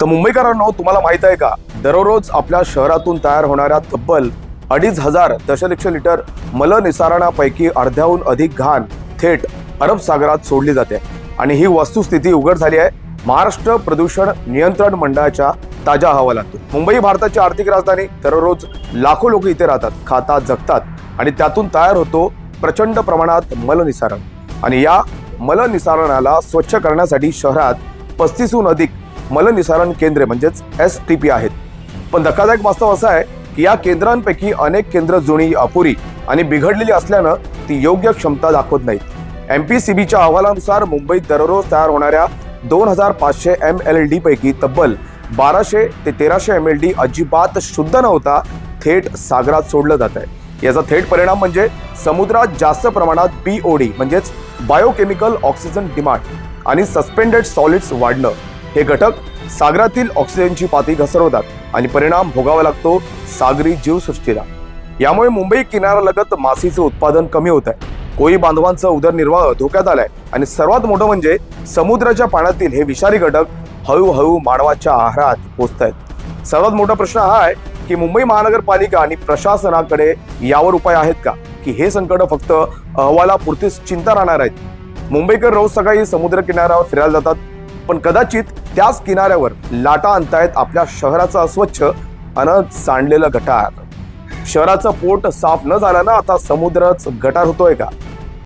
तर मुंबईकरांनो तुम्हाला माहीत आहे का? दररोज आपल्या शहरातून तयार होणाऱ्या तब्बल अडीच हजार दशलक्ष लिटर मलनिसारणापैकी अर्ध्याहून अधिक घाण थेट अरब सागरात सोडली जाते. आणि ही वस्तुस्थिती उघड झाली आहे. महाराष्ट्र प्रदूषण नियंत्रण मंडळाच्या ताज्या अहवालातून. मुंबई भारताची आर्थिक राजधानी दररोज लाखो लोक इथे राहतात खातात जगतात आणि त्यातून तयार होतो प्रचंड प्रमाणात मलनिसारण. आणि या मलनिसारणाला स्वच्छ करण्यासाठी शहरात पस्तीसहून अधिक मलनिसारण केंद्रे म्हणजेच एस टी पी आहेत. पण धक्कादायक वास्तव असा आहे की या केंद्रांपैकी अनेक केंद्र जुनी अपुरी आणि बिघडलेली असल्यानं ती योग्य क्षमता दाखवत नाहीत. एम पी सी बीच्या अहवालानुसार मुंबईत दररोज तयार होणाऱ्या दोन हजार पाचशे एम एल डी पैकी तब्बल बाराशे ते तेराशे एम एल डी अजिबात शुद्ध नव्हता थेट सागरात सोडलं जात आहे याचा थेट परिणाम म्हणजे समुद्रात जास्त प्रमाणात पी ओ डी म्हणजेच बायोकेमिकल ऑक्सिजन डिमांड आणि सस्पेंडेड सॉलिड्स वाढणं. हे घटक सागरातील ऑक्सिजनची पातळी घसरवतात आणि परिणाम भोगावा लागतो सागरी जीवसृष्टीला. यामुळे मुंबई किनाऱ्यालगत मासीचं उत्पादन कमी होत आहे. कोळी बांधवांचा उदरनिर्वाह धोक्यात आलाय आणि सर्वात मोठं म्हणजे समुद्राच्या पाण्यातील हे विषारी घटक हळूहळू मानवाच्या आहारात पोचत आहेत. सर्वात मोठा प्रश्न हा आहे की मुंबई महानगरपालिका आणि प्रशासनाकडे यावर उपाय आहेत का? की हे संकट फक्त अहवालापुरतीच चिंता राहणार आहेत? मुंबईकर रोज सकाळी समुद्र किनाऱ्यावर फिरायला जातात पण कदाचित त्याच किनाऱ्यावर लाटा आणतायत आपल्या शहराचं अस्वच्छ अन सांडलेलं गटार. शहराचं पोट साफ न झाल्यानं आता समुद्रच गटार होतोय का?